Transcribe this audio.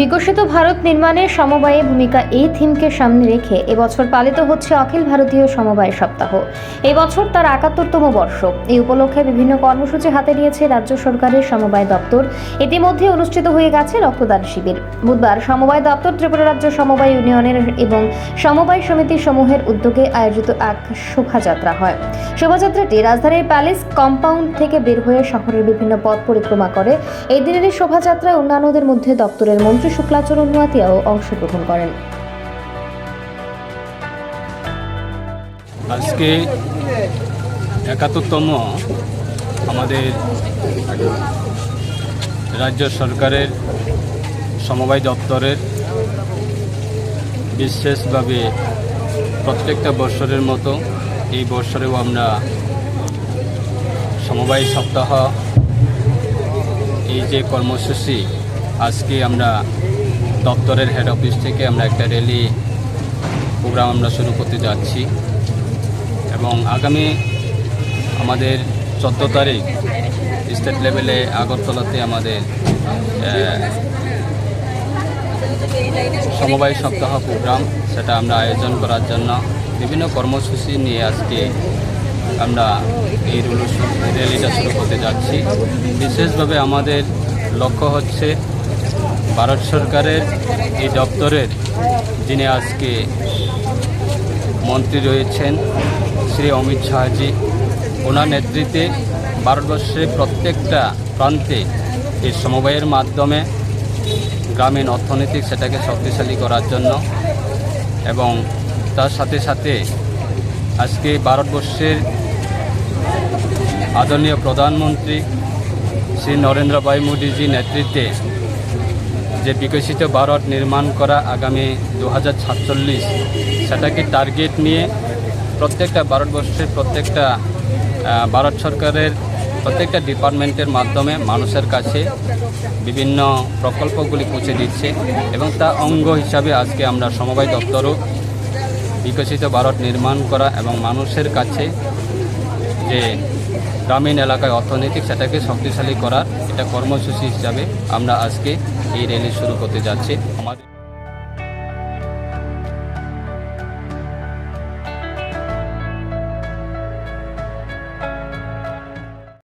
বিকশিত ভারত নির্মাণের সমবায়ে ভূমিকা এই থিমকে সামনে রেখে এবছর পালিত হচ্ছে অখিল ভারতীয় সমবায় সপ্তাহ। এবছর তার একাত্তরতম বর্ষ। এই উপলক্ষে বিভিন্ন কর্মসূচি হাতে নিয়েছে রাজ্য সরকারের সমবায় দপ্তর। ইতিমধ্যে অনুষ্ঠিত হয়ে গেছে রক্তদান শিবির। বুধবার সমবায় দপ্তর ত্রিপুরা রাজ্য সমবায় ইউনিয়নের এবং সমবায় সমিতি সমূহের উদ্যোগে আয়োজিত এক শোভাযাত্রা হয়। শোভাযাত্রাটি রাজধানীর প্যালেস কম্পাউন্ড থেকে বের হয়ে শহরের বিভিন্ন পথ পরিক্রমা করে। এই দিনের শোভাযাত্রায় অন্যান্যদের মধ্যে দপ্তরের মন্ত্রী শুক্লাচরণ নোয়াতিয়াও অংশগ্রহণ করেন। আজকে একাত্তরতম আমাদের রাজ্য সরকারের সমবায় দপ্তরের বিশেষভাবে প্রত্যেকটা বৎসরের মতো এই বৎসরেও আমরা সমবায় সপ্তাহ, এই যে কর্মসূচি, আজকে আমরা দপ্তরের হেড অফিস থেকে আমরা একটা র্যালি প্রোগ্রাম আমরা শুরু করতে যাচ্ছি এবং আগামী আমাদের চোদ্দ তারিখ স্টেট লেভেলে আগরতলাতে আমাদের সমবায় সপ্তাহ প্রোগ্রাম সেটা আমরা আয়োজন করার জন্য বিভিন্ন কর্মসূচি নিয়ে আজকে আমরা এই র্যালিটা শুরু করতে যাচ্ছি। বিশেষভাবে আমাদের লক্ষ্য হচ্ছে ভারত সরকারের এই দপ্তরের যিনি আজকে মন্ত্রী রয়েছেন শ্রী অমিত শাহজি, ওনার নেতৃত্বে ভারতবর্ষের প্রত্যেকটা প্রান্তে এই সমবায়ের মাধ্যমে গ্রামীণ অর্থনৈতিক সেটাকে শক্তিশালী করার জন্য এবং তার সাথে সাথে আজকে ভারতবর্ষের আদরণীয় প্রধানমন্ত্রী শ্রী নরেন্দ্র ভাই মোদীজি নেতৃত্বে যে বিকশিত ভারত নির্মাণ করা আগামী দু হাজার সাতচল্লিশ, সেটাকে টার্গেট নিয়ে প্রত্যেকটা ভারতবর্ষের প্রত্যেকটা ভারত সরকারের প্রত্যেকটা ডিপার্টমেন্টের মাধ্যমে মানুষের কাছে বিভিন্ন প্রকল্পগুলি পৌঁছে দিচ্ছে এবং তা অঙ্গ হিসাবে আজকে আমরা সমবায় দপ্তরও বিকশিত ভারত নির্মাণ করা এবং মানুষের কাছে যে গ্রামীণ এলাকায় অর্থনৈতিক সেটাকে শক্তিশালী করার এটা কর্মসূচি হিসাবে আমরা আজকে এই র্যালি শুরু করতে যাচ্ছি। আমাদের